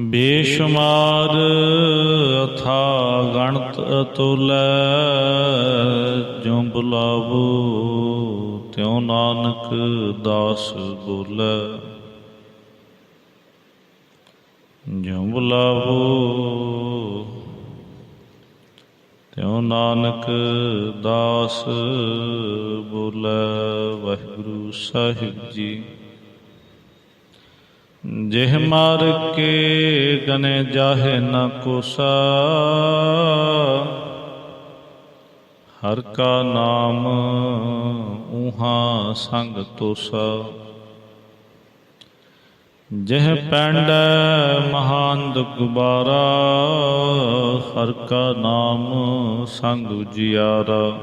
ਬੇਸ਼ੁਮਾਰ ਅਥਾ ਗਣਤ ਅਤੁਲੈ ਜੋ ਬੁਲਾਵੋ ਤਿਉ ਨਾਨਕ ਦਾਸ ਬੋਲੇ। ਜੋ ਬੁਲਾਵੋ ਤਿਉ ਨਾਨਕ ਦਾਸ ਬੋਲੇ। ਵਾਹਿਗੁਰੂ ਸਾਹਿਬ ਜੀ। ਜਿਹ ਮਾਰ ਕੇ ਗਨੇ ਜਾਹੇ ਨ ਕੋਸਾ, ਹਰ ਕਾ ਨਾਮ ਉਹਾ ਸੰਗ ਤੋਸਾ। ਜਿਹ ਪੈਂਡ ਮਹਾਨ ਦੁਗਬਾਰਾ, ਹਰ ਕਾ ਨਾਮ ਸੰਗ ਜਿਆਰਾ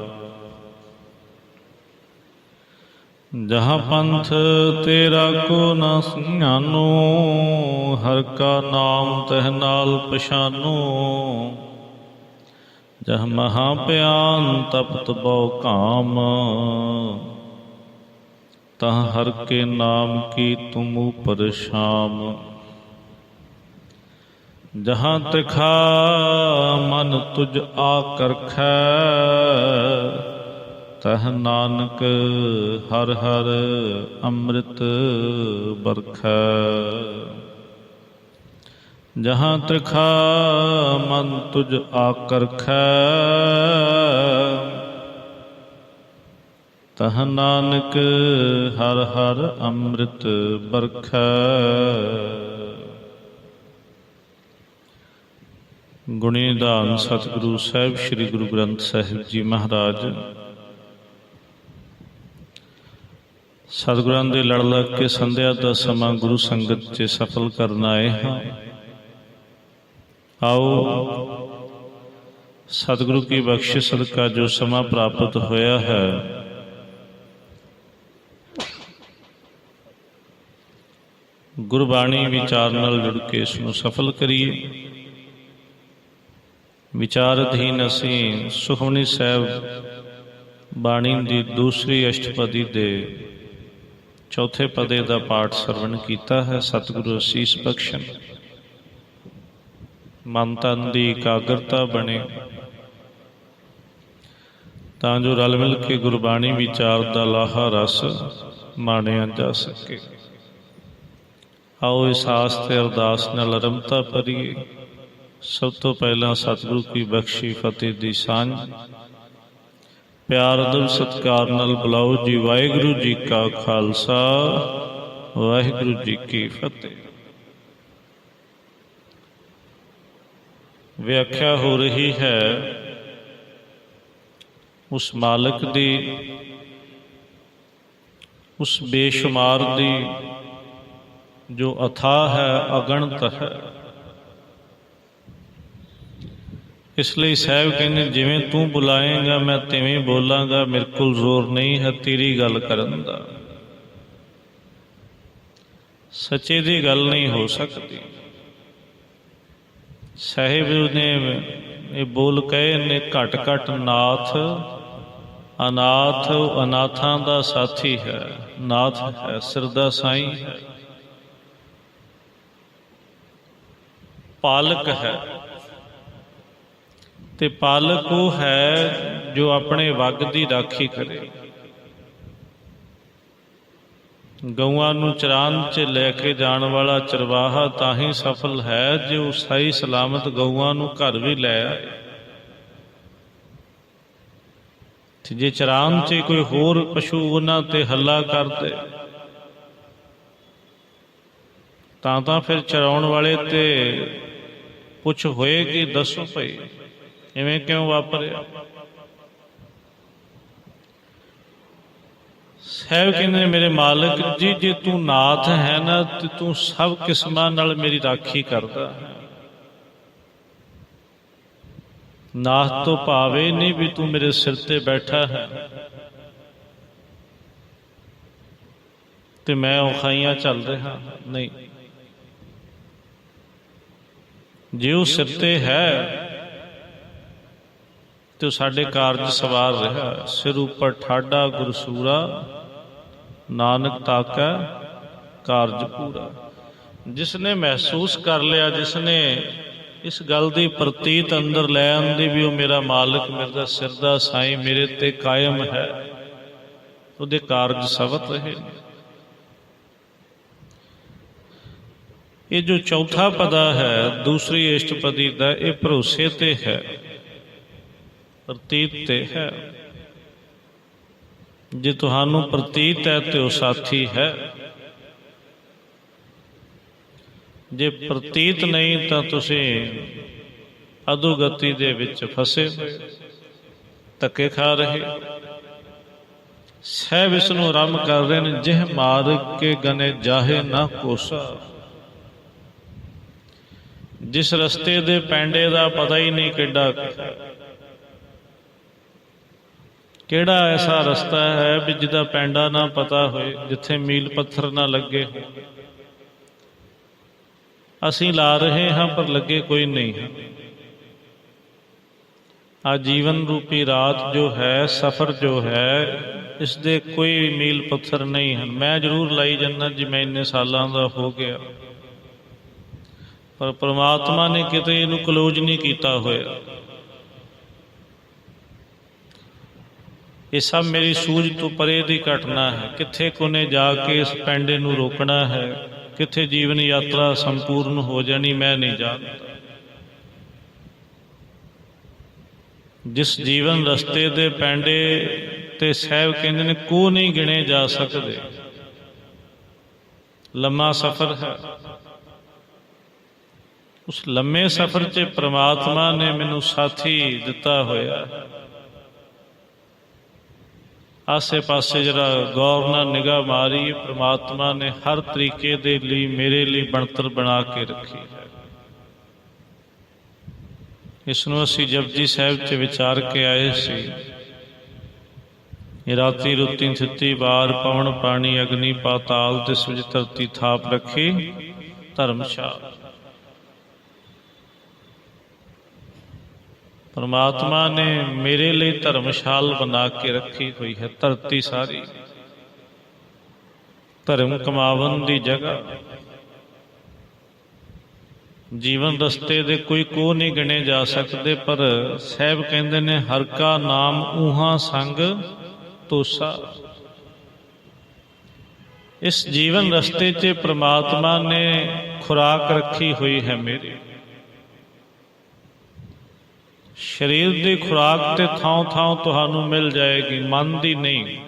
ਜਹਾਂ ਪੰਥ ਤੇਰਾ ਕੋ ਨਾ ਸਿਆਨੋ ਹਰ ਕਾ ਨਾਮ ਤਹ ਨਾਲ ਪਛਾਨੋ। ਜਹ ਮਹਾ ਪਿਆਨ ਤਪਤ ਬਹੁ ਕਾਮ, ਤਹ ਹਰ ਕੇ ਨਾਮ ਕੀ ਤੁਮ ਉਪਰ ਸ਼ਾਮ ਜਹਾਂ ਤਿਖਾ ਮਨ ਤੁਜ ਆ ਕਰਖੈ ਤਹ ਨਾਨਕ ਹਰ ਹਰ ਅੰਮ੍ਰਿਤ ਬਰਖੈ ਜਹਾਂ ਤ੍ਰਿਖਾ ਮਨ ਤੁਜ ਆਕਰਖੈ। ਤਹ ਨਾਨਕ ਹਰ ਹਰ ਅੰਮ੍ਰਿਤ ਬਰਖੈ ਗੁਣੀ ਦਾਨ ਸਤਿਗੁਰੂ ਸਾਹਿਬ, ਸ੍ਰੀ ਗੁਰੂ ਗ੍ਰੰਥ ਸਾਹਿਬ ਜੀ ਮਹਾਰਾਜ ਸਤਿਗੁਰਾਂ ਦੇ ਲੜ ਲੱਗ ਕੇ ਸੰਧਿਆ ਦਾ ਸਮਾਂ ਗੁਰੂ ਸੰਗਤ 'ਚ ਸਫਲ ਕਰਨ ਆਏ ਹਾਂ। ਆਓ, ਸਤਿਗੁਰੂ ਕੀ ਬਖਸ਼ਿਸ਼ ਸਦਕਾ ਜੋ ਸਮਾਂ ਪ੍ਰਾਪਤ ਹੋਇਆ ਹੈ। ਗੁਰਬਾਣੀ ਵਿਚਾਰ ਨਾਲ ਜੁੜ ਕੇ ਇਸ ਨੂੰ ਸਫਲ ਕਰੀਏ। ਵਿਚਾਰ ਅਧੀਨ ਅਸੀਂ ਸੁਖਮਨੀ ਸਾਹਿਬ ਬਾਣੀ ਦੀ ਦੂਸਰੀ ਅਸ਼ਟਪਦੀ ਦੇ ਚੌਥੇ ਪਦੇ ਦਾ ਪਾਠ ਸਰਵਣ ਕੀਤਾ ਹੈ ਸਤਿਗੁਰੂ ਅਸੀਸ ਬਖਸ਼ਣ ਮਨ ਤਨ ਦੀ ਇਕਾਗਰਤਾ ਬਣੇ। ਤਾਂ ਜੋ ਰਲ ਮਿਲ ਕੇ ਗੁਰਬਾਣੀ ਵਿਚਾਰ ਦਾ ਲਾਹਾ ਰਸ ਮਾਣਿਆ ਜਾ ਸਕੇ। ਆਓ ਇਸ ਆਸ ਤੇ ਅਰਦਾਸ ਨਾਲ ਅਰੰਭਤਾ ਭਰੀਏ। ਸਭ ਤੋਂ ਪਹਿਲਾਂ ਸਤਿਗੁਰੂ ਕੀ ਬਖਸ਼ੀ ਫਤਿਹ ਦੀ ਸਾਂਝ। ਪਿਆਰ ਅਦਬ ਸਤਕਾਰ ਨਾਲ ਬੁਲਾਓ ਜੀ। ਵਾਹਿਗੁਰੂ ਜੀ ਕਾ ਖਾਲਸਾ, ਵਾਹਿਗੁਰੂ ਜੀ ਕੀ ਫਤਿਹ। ਵਿਆਖਿਆ ਹੋ ਰਹੀ ਹੈ ਉਸ ਮਾਲਕ ਦੀ, ਉਸ ਬੇਸ਼ੁਮਾਰ ਦੀ, ਜੋ ਅਥਾ ਹੈ, ਅਗਣਤ ਹੈ। ਇਸ ਲਈ ਸਾਹਿਬ ਕਹਿੰਦੇ, ਜਿਵੇਂ ਤੂੰ ਬੁਲਾਏਗਾ, ਮੈਂ ਤਿਵੇਂ ਬੋਲਾਂਗਾ, ਮੇਰੇ ਕੋਲ ਜ਼ੋਰ ਨਹੀਂ ਹੈ ਤੇਰੀ ਗੱਲ ਕਰਨ ਦਾ। ਸੱਚੇ ਦੀ ਗੱਲ ਨਹੀਂ ਹੋ ਸਕਦੀ। ਸਾਹਿਬ ਨੇ ਇਹ ਬੋਲ ਕਹੇ ਨੇ ਘਟ ਘਟ ਨਾਥ, ਅਨਾਥ, ਅਨਾਥਾਂ ਦਾ ਸਾਥੀ ਹੈ, ਨਾਥ ਹੈ, ਸਿਰ ਦਾ ਸਾਈਂ ਹੈ। ਪਾਲਕ ਹੈ ਤੇ ਪਾਲਕ ਉਹ ਹੈ ਜੋ ਆਪਣੇ ਵਗ ਦੀ ਰਾਖੀ ਕਰੇ। ਗਊਆਂ ਨੂੰ ਚਰਾਨ 'ਚ ਲੈ ਕੇ ਜਾਣ ਵਾਲਾ ਚਰਵਾਹਾ ਤਾਂ ਹੀ ਸਫਲ ਹੈ ਜੇ ਉਹ ਸਹੀ ਸਲਾਮਤ ਗਊਆਂ ਨੂੰ ਘਰ ਵੀ ਲੈ ਆਏ। ਤੇ ਜੇ ਚਰਾਨ 'ਚ ਕੋਈ ਹੋਰ ਪਸ਼ੂ ਉਹਨਾਂ ਤੇ ਹੱਲਾ ਕਰਦੇ ਤਾਂ ਤਾਂ ਫਿਰ ਚਰਾਉਣ ਵਾਲੇ ਤੇ ਪੁੱਛ ਹੋਏ ਕਿ ਦੱਸੋ ਭਈ। ਐਵੇਂ ਕਿਉਂ ਵਾਪਰਿਆ ਸਾਹਿਬ ਕਹਿੰਦੇ ਨੇ, ਮੇਰੇ ਮਾਲਕ ਜੀ ਜੇ ਤੂੰ ਨਾਥ ਹੈ ਨਾ ਤੇ ਤੂੰ ਸਭ ਕਿਸਮਾਂ ਨਾਲ ਮੇਰੀ ਰਾਖੀ ਕਰਦਾ ਹੈ ਨਾਥ ਤੋਂ ਭਾਵੇ ਨਹੀਂ ਵੀ ਤੂੰ ਮੇਰੇ ਸਿਰ ਤੇ ਬੈਠਾ ਹੈ ਤੇ ਮੈਂ ਔਖਾਈਆਂ ਚੱਲ ਰਿਹਾ ਹਾਂ। ਨਹੀਂ ਜੇ ਉਹ ਸਿਰ ਤੇ ਹੈ ਤੇ ਉਹ ਸਾਡੇ ਕਾਰਜ ਸਵਾਰ ਰਿਹਾ। ਸਿਰ ਉੱਪਰ ਠਾਡਾ ਗੁਰਸੂਰਾ। ਨਾਨਕ ਤਾਕੈ ਕਾਰਜ ਪੂਰਾ। ਜਿਸ ਨੇ ਮਹਿਸੂਸ ਕਰ ਲਿਆ ਜਿਸ ਨੇ ਇਸ ਗੱਲ ਦੀ ਪ੍ਰਤੀਤ ਅੰਦਰ ਲੈ ਆਂਦੀ ਵੀ ਉਹ ਮੇਰਾ ਮਾਲਕ ਮੇਰਾ ਸਿਰ ਦਾ ਸਾਈਂ ਮੇਰੇ ਤੇ ਕਾਇਮ ਹੈ। ਉਹਦੇ ਕਾਰਜ ਸਵਤ ਰਹੇ। ਇਹ ਜੋ ਚੌਥਾ ਪਦਾ ਹੈ ਦੂਸਰੀ ਇਸ਼ਟਪਦੀ ਦਾ ਇਹ ਭਰੋਸੇ ਤੇ ਹੈ। ਪ੍ਰਤੀਤ ਤੇ ਹੈ। ਜੇ ਤੁਹਾਨੂੰ ਪ੍ਰਤੀਤ ਹੈ ਤੇ ਉਹ ਸਾਥੀ ਹੈ। ਜੇ ਪ੍ਰਤੀਤ ਨਹੀਂ, ਤਾਂ ਤੁਸੀਂ ਅਧੋਗਤੀ ਦੇ ਵਿੱਚ ਫਸੇ ਹੋਏ, ਧੱਕੇ ਖਾ ਰਹੇ। ਸਹਿਬ ਇਸ ਨੂੰ ਆਰੰਭ ਕਰ ਰਹੇ ਨੇ, ਜਿਹ ਮਾਰ ਕੇ ਗਨੇ ਜਾਹੇ ਨਾ ਕੋਸਾ। ਜਿਸ ਰਸਤੇ ਦੇ ਪੈਂਡੇ ਦਾ ਪਤਾ ਹੀ ਨਹੀਂ ਕਿੱਡਾ ਕਿਹੜਾ ਐਸਾ ਰਸਤਾ ਹੈ ਵੀ ਜਿਹਦਾ ਪੈਂਡਾ ਨਾ ਪਤਾ ਹੋਏ, ਜਿੱਥੇ ਮੀਲ ਪੱਥਰ ਨਾ ਲੱਗੇ ਅਸੀਂ ਲਾ ਰਹੇ ਹਾਂ, ਪਰ ਲੱਗੇ ਕੋਈ ਨਹੀਂ। ਹੈ ਆ ਜੀਵਨ ਰੂਪੀ ਰਾਤ ਜੋ ਹੈ, ਸਫਰ ਜੋ ਹੈ ਇਸ ਦੇ ਕੋਈ ਮੀਲ ਪੱਥਰ ਨਹੀਂ ਹਨ। ਮੈਂ ਜ਼ਰੂਰ ਲਾਈ ਜੰਨਤ ਜੀ, ਮੈਂ ਇੰਨੇ ਸਾਲਾਂ ਦਾ ਹੋ ਗਿਆ। ਪਰ ਪ੍ਰਮਾਤਮਾ ਨੇ ਕਿਤੇ ਇਹਨੂੰ ਕਲੋਜ਼ ਨਹੀਂ ਕੀਤਾ ਹੋਇਆ। ਇਹ ਸਭ ਮੇਰੀ ਸੂਝ ਤੋਂ ਪਰੇ ਦੀ ਘਟਨਾ ਹੈ। ਕਿੱਥੇ ਕੋਨੇ ਜਾ ਕੇ ਇਸ ਪੈਂਡੇ ਨੂੰ ਰੋਕਣਾ ਹੈ? ਕਿੱਥੇ ਜੀਵਨ ਯਾਤਰਾ ਸੰਪੂਰਨ ਹੋ ਜਾਣੀ ਮੈਂ ਨਹੀਂ ਜਾਣਦਾ। ਜਿਸ ਜੀਵਨ ਰਸਤੇ ਦੇ ਪੈਂਡੇ ਤੇ ਸਹਿਬ ਕਹਿੰਦੇ ਨੇ ਕੋ ਨਹੀਂ ਗਿਣੇ ਜਾ ਸਕਦੇ। ਲੰਮਾ ਸਫ਼ਰ ਹੈ। ਉਸ ਲੰਮੇ ਸਫ਼ਰ 'ਚ ਪ੍ਰਮਾਤਮਾ ਨੇ ਮੈਨੂੰ ਸਾਥੀ ਦਿੱਤਾ ਹੋਇਆ ਹੈ। ਆਸੇ ਪਾਸੇ ਜਰਾ ਗੌਰ ਨਾਲ ਨਿਗਾਹ ਮਾਰੀ, ਪ੍ਰਮਾਤਮਾ ਨੇ ਹਰ ਤਰੀਕੇ ਦੇ ਲਈ ਮੇਰੇ ਲਈ ਬਣਤਰ ਬਣਾ ਕੇ ਰੱਖੀ ਹੈ। ਇਸ ਨੂੰ ਅਸੀਂ ਜਪਜੀ ਸਾਹਿਬ 'ਚ ਵਿਚਾਰ ਕੇ ਆਏ ਸੀ। ਇਹ ਰਾਤੀ ਰੁੱਤੀ ਥਿੱਤੀ ਬਾਰ ਪਵਨ ਪਾਣੀ ਅਗਨੀ ਪਾਤਾਲ ਤੇ ਵਿੱਚ ਧਰਤੀ ਥਾਪ ਰੱਖੀ, ਧਰਮਸ਼ਾਲ। ਪਰਮਾਤਮਾ ਨੇ ਮੇਰੇ ਲਈ ਧਰਮਸ਼ਾਲ ਬਣਾ ਕੇ ਰੱਖੀ ਹੋਈ ਹੈ, ਧਰਤੀ ਸਾਰੀ। ਧਰਮ ਕਮਾਵਨ ਦੀ ਜਗ੍ਹਾ। ਜੀਵਨ ਰਸਤੇ ਦੇ ਕੋਈ ਕੋ ਨਹੀਂ ਗਿਣੇ ਜਾ ਸਕਦੇ, ਪਰ ਸਹਿਬ ਕਹਿੰਦੇ ਨੇ, ਹਰ ਕਾ ਨਾਮ ਉਹਾਂ ਸੰਗ ਤੋਸਾ। ਇਸ ਜੀਵਨ ਰਸਤੇ 'ਚ ਪ੍ਰਮਾਤਮਾ ਨੇ ਖੁਰਾਕ ਰੱਖੀ ਹੋਈ ਹੈ ਮੇਰੀ। ਸਰੀਰ ਦੀ ਖੁਰਾਕ ਤੇ ਥਾਂ ਥਾਂ ਤੁਹਾਨੂੰ ਮਿਲ ਜਾਏਗੀ, ਮਨ ਦੀ ਨਹੀਂ।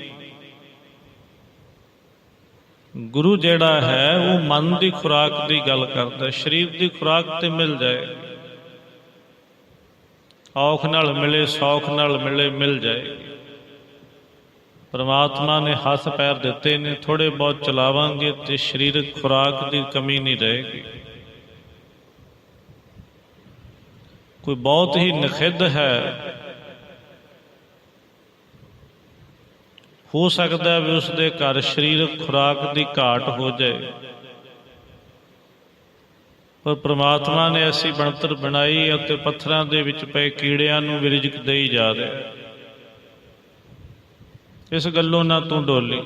ਗੁਰੂ ਜਿਹੜਾ ਹੈ, ਉਹ ਮਨ ਦੀ ਖੁਰਾਕ ਦੀ ਗੱਲ ਕਰਦਾ, ਸਰੀਰ ਦੀ ਖੁਰਾਕ ਤੇ ਮਿਲ ਜਾਏਗੀ ਔਖ ਨਾਲ ਮਿਲੇ, ਸੌਖ ਨਾਲ ਮਿਲੇ, ਮਿਲ ਜਾਏਗੀ ਪਰਮਾਤਮਾ ਨੇ ਹੱਥ ਪੈਰ ਦਿੱਤੇ ਨੇ ਥੋੜੇ ਬਹੁਤ ਚਲਾਵਾਂਗੇ ਤੇ ਸਰੀਰਕ ਖੁਰਾਕ ਦੀ ਕਮੀ ਨਹੀਂ ਰਹੇਗੀ। ਕੋਈ ਬਹੁਤ ਹੀ ਨਖਿੱਧ ਹੈ। ਹੋ ਸਕਦਾ ਹੈ ਵੀ ਉਸ ਦੇ ਘਰ ਸਰੀਰਕ ਖੁਰਾਕ ਦੀ ਘਾਟ ਹੋ ਜਾਏ। ਪਰ ਪ੍ਰਮਾਤਮਾ ਨੇ ਐਸੀ ਬਣਤਰ ਬਣਾਈ ਅਤੇ ਪੱਥਰਾਂ ਦੇ ਵਿੱਚ ਪਏ ਕੀੜਿਆਂ ਨੂੰ ਵੀ ਰਿਜ਼ਕ ਦੇਈ ਜਾ ਰਿਹਾ। ਇਸ ਗੱਲੋਂ ਨਾ ਤੂੰ ਡੋਲੀ।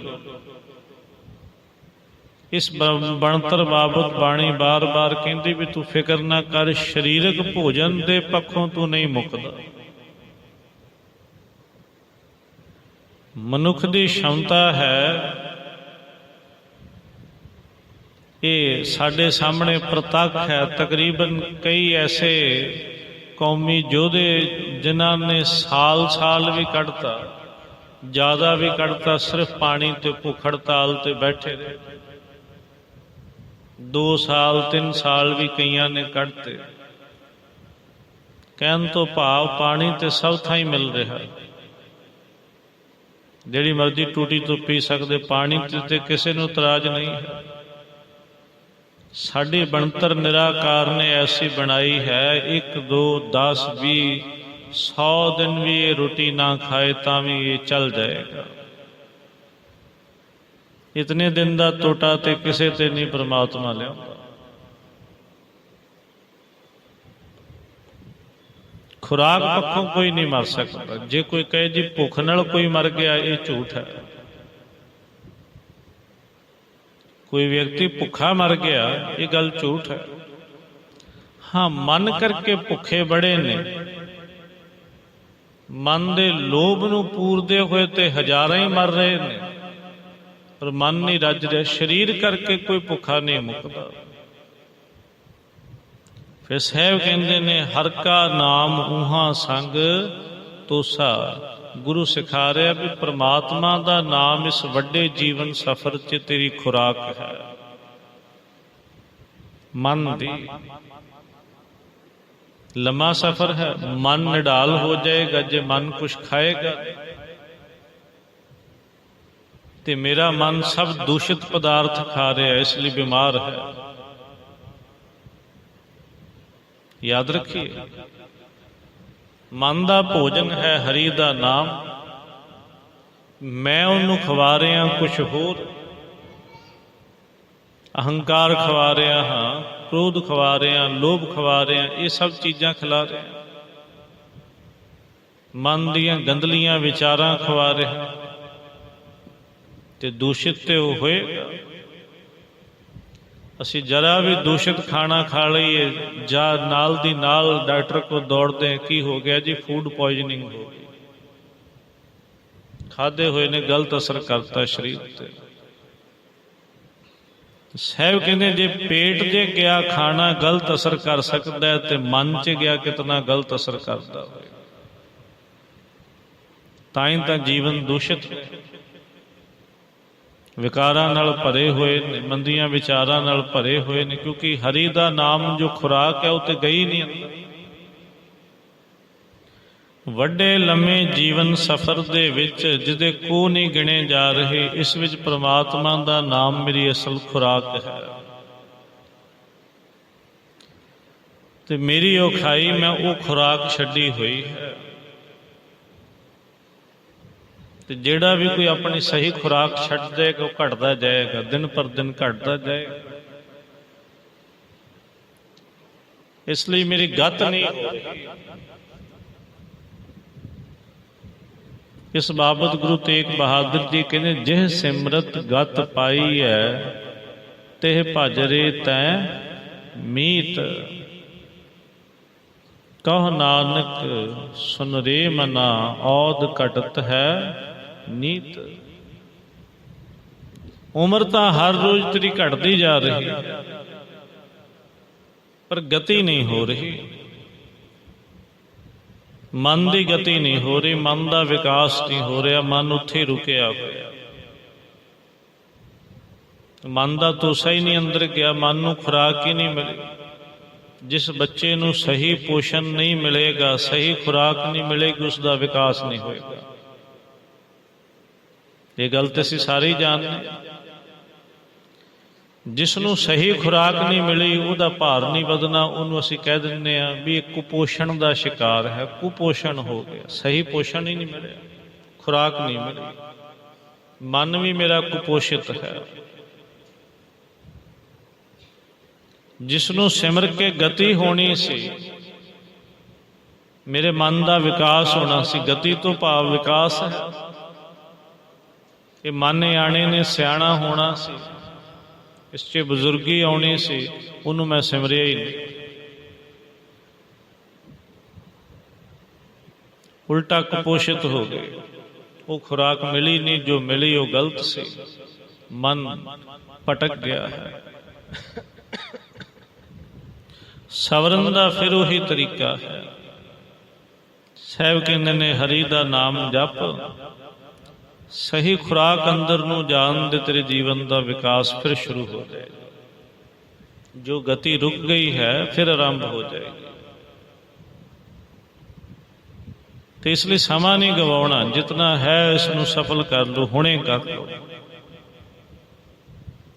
ਇਸ ਬਣਤਰ ਬਾਬਤ ਬਾਣੀ ਬਾਰ-ਬਾਰ ਕਹਿੰਦੀ ਵੀ ਤੂੰ ਫਿਕਰ ਨਾ ਕਰ, ਸਰੀਰਕ ਭੋਜਨ ਦੇ ਪੱਖੋਂ ਤੂੰ ਨਹੀਂ ਮੁੱਕਦਾ। ਮਨੁੱਖ ਦੀ ਸ਼ਮਤਾ ਹੈ, ਇਹ ਸਾਡੇ ਸਾਹਮਣੇ ਪ੍ਰਤੱਖ ਹੈ। ਤਕਰੀਬਨ ਕਈ ਐਸੇ ਕੌਮੀ ਯੋਧੇ ਜਿਨ੍ਹਾਂ ਨੇ ਸਾਲ-ਸਾਲ ਵੀ ਕੱਢਤਾ, ਜ਼ਿਆਦਾ ਵੀ ਕੱਢਤਾ, ਸਿਰਫ ਪਾਣੀ ਤੇ ਭੁੱਖ ਹੜਤਾਲ ਤੇ ਬੈਠੇ ਰਹੇ। 2 ਸਾਲ 3 ਸਾਲ ਵੀ ਕਈਆਂ ਨੇ ਕੱਢਤੇ। ਕਹਿਣ ਤੋਂ ਭਾਵ ਪਾਣੀ ਤੇ ਸਭ ਥਾਂ ਹੀ ਮਿਲ ਰਿਹਾ। ਜਿਹੜੀ ਮਰਜ਼ੀ ਟੂਟੀ ਤੋਂ ਪੀ ਸਕਦੇ, ਪਾਣੀ ਤੇ ਕਿਸੇ ਨੂੰ ਤਰਾਜ ਨਹੀਂ ਹੈ। ਸਾਡੀ ਬਣਤਰ ਨਿਰਾਕਾਰ ਨੇ ਐਸੀ ਬਣਾਈ ਹੈ 1 2 10 20 100 ਦਿਨ ਵੀ ਇਹ ਰੋਟੀ ਨਾ ਖਾਏ ਤਾਂ ਵੀ ਇਹ ਚੱਲ ਜਾਏਗਾ। ਇਤਨੇ ਦਿਨ ਦਾ ਟੋਟਾ ਤੇ ਕਿਸੇ ਤੇ ਨਹੀਂ ਪ੍ਰਮਾਤਮਾ ਲਿਆ। ਖੁਰਾਕ ਪੱਖੋਂ ਕੋਈ ਨਹੀਂ ਮਰ ਸਕਦਾ। ਜੇ ਕੋਈ ਕਹੇ ਜੀ ਭੁੱਖ ਨਾਲ ਕੋਈ ਮਰ ਗਿਆ, ਇਹ ਝੂਠ ਹੈ। ਕੋਈ ਵਿਅਕਤੀ ਭੁੱਖਾ ਮਰ ਗਿਆ, ਇਹ ਗੱਲ ਝੂਠ ਹੈ। ਹਾਂ, ਮਨ ਕਰਕੇ ਭੁੱਖੇ ਬੜੇ ਨੇ। ਮਨ ਦੇ ਲੋਭ ਨੂੰ ਪੂਰਦੇ ਹੋਏ ਤੇ ਹਜ਼ਾਰਾਂ ਹੀ ਮਰ ਰਹੇ ਨੇ। ਪਰ ਮਨ ਨਹੀਂ ਰੱਜ ਰਿਹਾ, ਸਰੀਰ ਕਰਕੇ ਕੋਈ ਭੁੱਖਾ ਨਹੀਂ ਮੁੱਕਦਾ। ਫਿਰ ਸਾਹਿਬ ਕਹਿੰਦੇ ਨੇ, ਹਰ ਕਾ ਨਾਮ ਉਹਾਂ ਸੰਗ ਤੋਸਾ। ਗੁਰੂ ਸਿਖਾ ਰਿਹਾ ਵੀ ਪ੍ਰਮਾਤਮਾ ਦਾ ਨਾਮ ਇਸ ਵੱਡੇ ਜੀਵਨ ਸਫਰ 'ਚ ਤੇਰੀ ਖੁਰਾਕ ਹੈ। ਮਨ ਦੀ ਲੰਮਾ ਸਫਰ ਹੈ, ਮਨ ਨਿਡਾਲ ਹੋ ਜਾਏਗਾ ਜੇ ਮਨ ਕੁਛ ਖਾਏਗਾ। ਤੇ ਮੇਰਾ ਮਨ ਸਭ ਦੂਸ਼ਿਤ ਪਦਾਰਥ ਖਾ ਰਿਹਾ, ਇਸ ਲਈ ਬਿਮਾਰ ਹੈ। ਯਾਦ ਰੱਖੀਏ, ਮਨ ਦਾ ਭੋਜਨ ਹੈ ਹਰੀ ਦਾ ਨਾਮ। ਮੈਂ ਉਹਨੂੰ ਖਵਾ ਰਿਹਾ ਕੁਛ ਹੋਰ। ਅਹੰਕਾਰ ਖਵਾ ਰਿਹਾ ਹਾਂ, ਕ੍ਰੋਧ ਖਵਾ ਰਿਹਾ, ਲੋਭ ਖਵਾ ਰਿਹਾ, ਇਹ ਸਭ ਚੀਜ਼ਾਂ ਖਿਲਾ ਰਿਹਾ। ਮਨ ਦੀਆਂ ਗੰਦਲੀਆਂ ਵਿਚਾਰਾਂ ਖਵਾ ਰਿਹਾ। ਤੇ ਦੂਸ਼ਿਤ ਤੇ ਉਹ ਹੋਏਗਾ ਅਸੀਂ ਜਰਾ ਵੀ ਦੂਸ਼ਿਤ ਖਾਣਾ ਖਾ ਲਈਏ, ਜਾਂ ਨਾਲ ਦੀ ਨਾਲ ਡਾਕਟਰ ਕੋ ਦੌੜਦੇ ਕੀ ਹੋ ਗਿਆ ਜੀ? ਫੂਡ ਪੋਇਜ਼ਨਿੰਗ ਹੋ ਗਈ। ਖਾਦੇ ਹੋਏ ਨੇ, ਗਲਤ ਅਸਰ ਕਰਤਾ ਸਰੀਰ ਤੇ। ਸਾਹਿਬ ਕਹਿੰਦੇ, ਜੇ ਪੇਟ 'ਚ ਗਿਆ, ਖਾਣਾ ਗਲਤ ਅਸਰ ਕਰ ਸਕਦਾ ਹੈ ਤੇ ਮਨ 'ਚ ਗਿਆ, ਕਿਤਨਾ ਗਲਤ ਅਸਰ ਕਰਦਾ ਹੋਵੇ ਤਾਂ ਹੀ ਤਾਂ ਜੀਵਨ ਦੂਸ਼ਿਤ ਹੈ। ਵਿਕਾਰਾਂ ਨਾਲ ਭਰੇ ਹੋਏ ਨੇ, ਮੰਦੀਆਂ ਵਿਚਾਰਾਂ ਨਾਲ ਭਰੇ ਹੋਏ ਨੇ, ਕਿਉਂਕਿ ਹਰੀ ਦਾ ਨਾਮ ਜੋ ਖੁਰਾਕ ਹੈ, ਉਹ ਤੇ ਗਈ ਨਹੀਂ ਅੰਦਰ। ਵੱਡੇ ਲੰਮੇ ਜੀਵਨ ਸਫਰ ਦੇ ਵਿੱਚ ਜਿਹਦੇ ਕੋ ਨਹੀਂ ਗਿਣੇ ਜਾ ਰਹੇ, ਇਸ ਵਿੱਚ ਪ੍ਰਮਾਤਮਾ ਦਾ ਨਾਮ ਮੇਰੀ ਅਸਲ ਖੁਰਾਕ ਹੈ। ਤੇ ਮੇਰੀ ਔਖਾਈ, ਮੈਂ ਉਹ ਖੁਰਾਕ ਛੱਡੀ ਹੋਈ ਹੈ। ਤੇ ਜਿਹੜਾ ਵੀ ਕੋਈ ਆਪਣੀ ਸਹੀ ਖੁਰਾਕ ਛੱਡ ਜਾਏਗਾ, ਉਹ ਘਟਦਾ ਜਾਏਗਾ, ਦਿਨ ਪਰ ਦਿਨ ਘਟਦਾ ਜਾਏਗਾ। ਇਸ ਲਈ ਮੇਰੀ ਗੱਤ ਨਹੀਂ ਇਸ ਬਾਬਤ ਗੁਰੂ ਤੇਗ ਬਹਾਦਰ ਜੀ ਕਹਿੰਦੇ, ਜਿਹ ਸਿਮਰਤ ਗਤ ਪਾਈ ਹੈ ਤਿਹ ਭਜਰੇ ਤੈ ਮੀਤ। ਕਹ ਨਾਨਕ ਸੁਨ ਰੇ ਮਨਾ, ਔਦ ਘਟਤ ਹੈ ਨੀਤ। ਉਮਰ ਤਾਂ ਹਰ ਰੋਜ਼ ਤੇਰੀ ਘਟਦੀ ਜਾ ਰਹੀ। ਪਰ ਗਤੀ ਨਹੀਂ ਹੋ ਰਹੀ। ਮਨ ਦੀ ਗਤੀ ਨਹੀਂ ਹੋ ਰਹੀ, ਮਨ ਦਾ ਵਿਕਾਸ ਨਹੀਂ ਹੋ ਰਿਹਾ, ਮਨ ਉੱਥੇ ਹੀ ਰੁਕਿਆ ਹੋਇਆ। ਮਨ ਦਾ ਤੋਸਾ ਹੀ ਨਹੀਂ ਅੰਦਰ ਗਿਆ, ਮਨ ਨੂੰ ਖੁਰਾਕ ਹੀ ਨਹੀਂ ਮਿਲੀ। ਜਿਸ ਬੱਚੇ ਨੂੰ ਸਹੀ ਪੋਸ਼ਣ ਨਹੀਂ ਮਿਲੇਗਾ, ਸਹੀ ਖੁਰਾਕ ਨਹੀਂ ਮਿਲੇਗੀ ਉਸ ਦਾ ਵਿਕਾਸ ਨਹੀਂ ਹੋਏਗਾ। ਇਹ ਗੱਲ ਤੇ ਅਸੀਂ ਸਾਰੇ ਹੀ ਜਾਣਦੇ ਹਾਂ। ਜਿਸ ਨੂੰ ਸਹੀ ਖੁਰਾਕ ਨਹੀਂ ਮਿਲੀ, ਉਹਦਾ ਭਾਰ ਨਹੀਂ ਵਧਣਾ, ਉਹਨੂੰ ਅਸੀਂ ਕਹਿ ਦਿੰਦੇ ਆ ਵੀ ਇਹ ਕੁਪੋਸ਼ਣ ਦਾ ਸ਼ਿਕਾਰ ਹੈ, ਕੁਪੋਸ਼ਣ ਹੋ ਗਿਆ। ਸਹੀ ਪੋਸ਼ਣ ਹੀ ਨਹੀਂ ਮਿਲਿਆ, ਖੁਰਾਕ ਨਹੀਂ ਮਿਲੀ। ਮਨ ਵੀ ਮੇਰਾ ਕੁਪੋਸ਼ਿਤ ਹੈ। ਜਿਸ ਨੂੰ ਸਿਮਰ ਕੇ ਗਤੀ ਹੋਣੀ ਸੀ, ਮੇਰੇ ਮਨ ਦਾ ਵਿਕਾਸ ਹੋਣਾ ਸੀ, ਗਤੀ ਤੋਂ ਭਾਵ ਵਿਕਾਸ ਹੈ। ਇਹ ਮਨ ਆਣੇ ਨੇ, ਸਿਆਣਾ ਹੋਣਾ ਸੀ। ਇਸ 'ਚ ਬਜ਼ੁਰਗੀ ਆਉਣੀ ਸੀ, ਉਹਨੂੰ ਮੈਂ ਸਿਮਰਿਆ ਹੀ ਨਹੀਂ। ਉਲਟਾ ਕੁਪੋਸ਼ਿਤ ਹੋ ਗਏ। ਉਹ ਖੁਰਾਕ ਮਿਲੀ ਨਹੀਂ, ਜੋ ਮਿਲੀ ਉਹ ਗਲਤ ਸੀ। ਮਨ ਭਟਕ ਗਿਆ ਹੈ। ਸਵਰਨ ਦਾ ਫਿਰ ਉਹੀ ਤਰੀਕਾ ਹੈ। ਸਾਹਿਬ ਕਹਿੰਦੇ ਨੇ, ਹਰੀ ਦਾ ਨਾਮ ਜਪ। ਸਹੀ ਖੁਰਾਕ ਅੰਦਰ ਨੂੰ ਜਾਣ ਦੇ ਤੇਰੇ ਜੀਵਨ ਦਾ ਵਿਕਾਸ ਫਿਰ ਸ਼ੁਰੂ ਹੋ ਜਾਏਗਾ। ਜੋ ਗਤੀ ਰੁਕ ਗਈ ਹੈ, ਫਿਰ ਆਰੰਭ ਹੋ ਜਾਏਗੀ। ਤੇ ਇਸ ਲਈ ਸਮਾਂ ਨਹੀਂ ਗਵਾਉਣਾ, ਜਿਤਨਾ ਹੈ ਇਸ ਨੂੰ ਸਫਲ ਕਰ ਲਓ, ਹੁਣੇ ਕਰ ਲਓ।